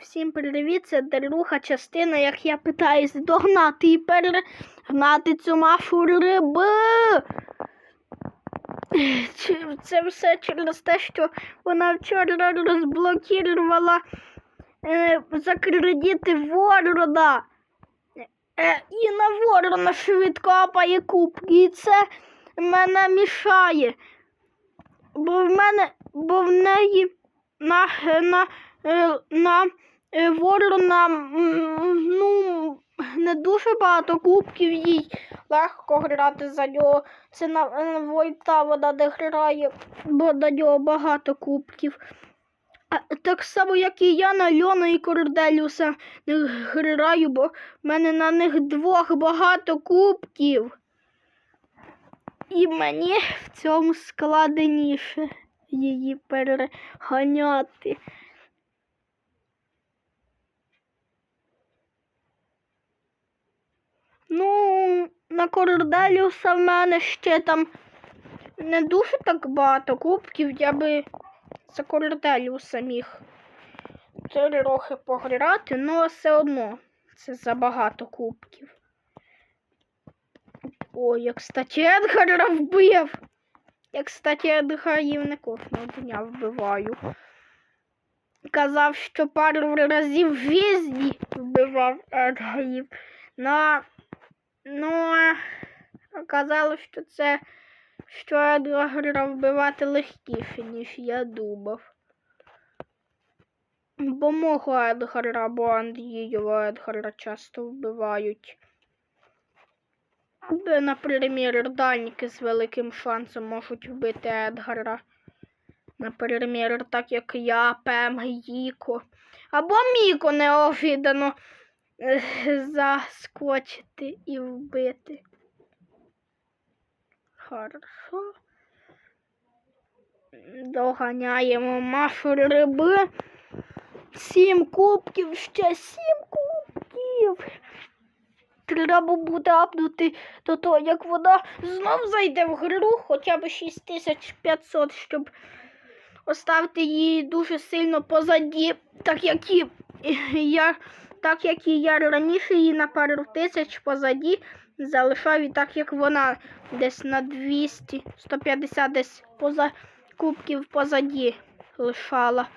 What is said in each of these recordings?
Всім привіт, це друга частина, як я питаюсь догнати і перегнати цю машу риби. Це все через те, що вона вчора розблокувала е, за кредити ворона. Е, і на ворона швидко апає кубки. І це мене мішає. Бо в мене, бо в неї на, на, на е, ворона ну, не дуже багато кубків їй легко грати за нього. Це на, на Войта вона не грає, бо на нього багато кубків. Так само, як і я на Льона і Корделюса не граю, бо в мене на них двох багато кубків. І мені в цьому складеніше її переганяти. Ну, на Корделюса в мене ще там не дуже так багато кубків, я би за Корделюса міг трохи пограти, але все одно це забагато кубків. Ой, я, кстати, Едгара вбив. Я, кстати, Едгарів не кожного дня вбиваю. Казав, що пару разів в візді вбивав Едгарів. Но, ну, оказалось, що це що Едгара вбивати легкіше, ніж я думав. Бо мого Едгара, або Андрієва Едгара часто вбивають. Де, наприклад, дальніки з великим шансом можуть вбити Едгара. Наприклад, так як я, Пем, Гіко. Або Міко неожиданно е, заскочити і вбити. Хорошо. Доганяємо Машу риби. Сім кубків, ще сім кубків. Треба буде апнути до того, як вона знов зайде в гру, хоча б 6500, щоб оставити її дуже сильно позаді, так як і я, так як і я раніше її на пару тисяч позаді залишав, і так як вона десь на 200, 150 десь поза кубків позаді лишала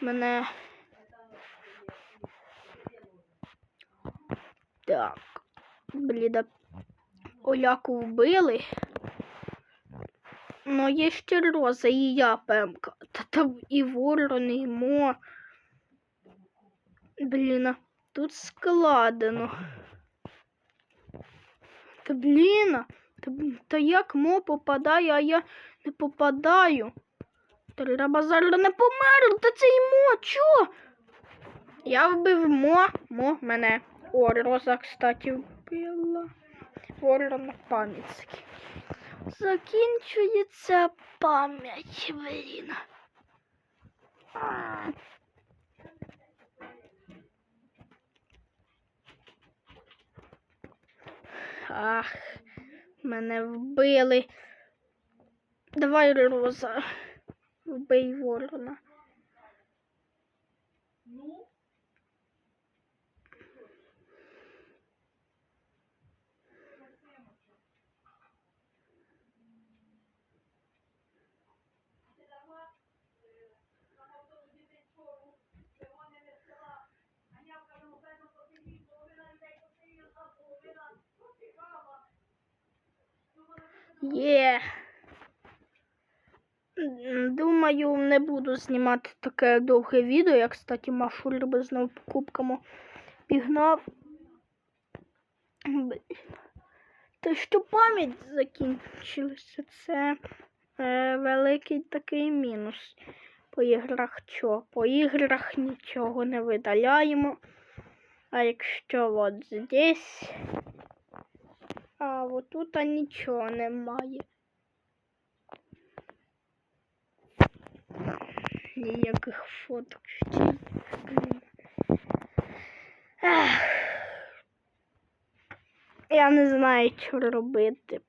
мене. Так. Бліда. Оляку вбили. Ну, є ще Роза і я, Пемка. Та там і Ворон, і Мо. Блін, тут складено. Та блін, та, та як Мо попадає, а я не попадаю. Треба зараз не померти, та це і Мо, чо? Я вбив Мо, Мо мене. О, Роза, кстати, вбила. Ворона на пам'ять. Закінчується пам'ять, блін. А. Ах, мене вбили. Давай, Роза, вбий ворона. Є. Думаю, не буду знімати таке довге відео. Я, кстати, машу риби знову покупками пігнав. Те, що пам'ять закінчилася, це е, великий такий мінус. По іграх що? По іграх нічого не видаляємо. А якщо от здесь, а от тут нічого немає. Ніяких фоток. Я не знаю, що робити,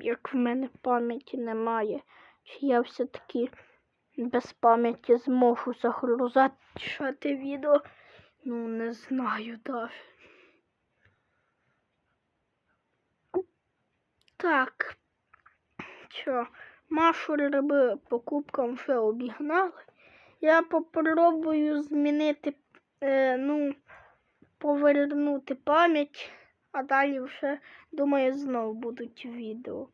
як в мене пам'яті немає. Чи я все-таки без пам'яті зможу загрузати відео. Ну, не знаю даже. Так. Що, Машу риби покупкам вже обігнали. Я попробую змінити, е, ну, повернути пам'ять, а далі вже, думаю, знову будуть відео.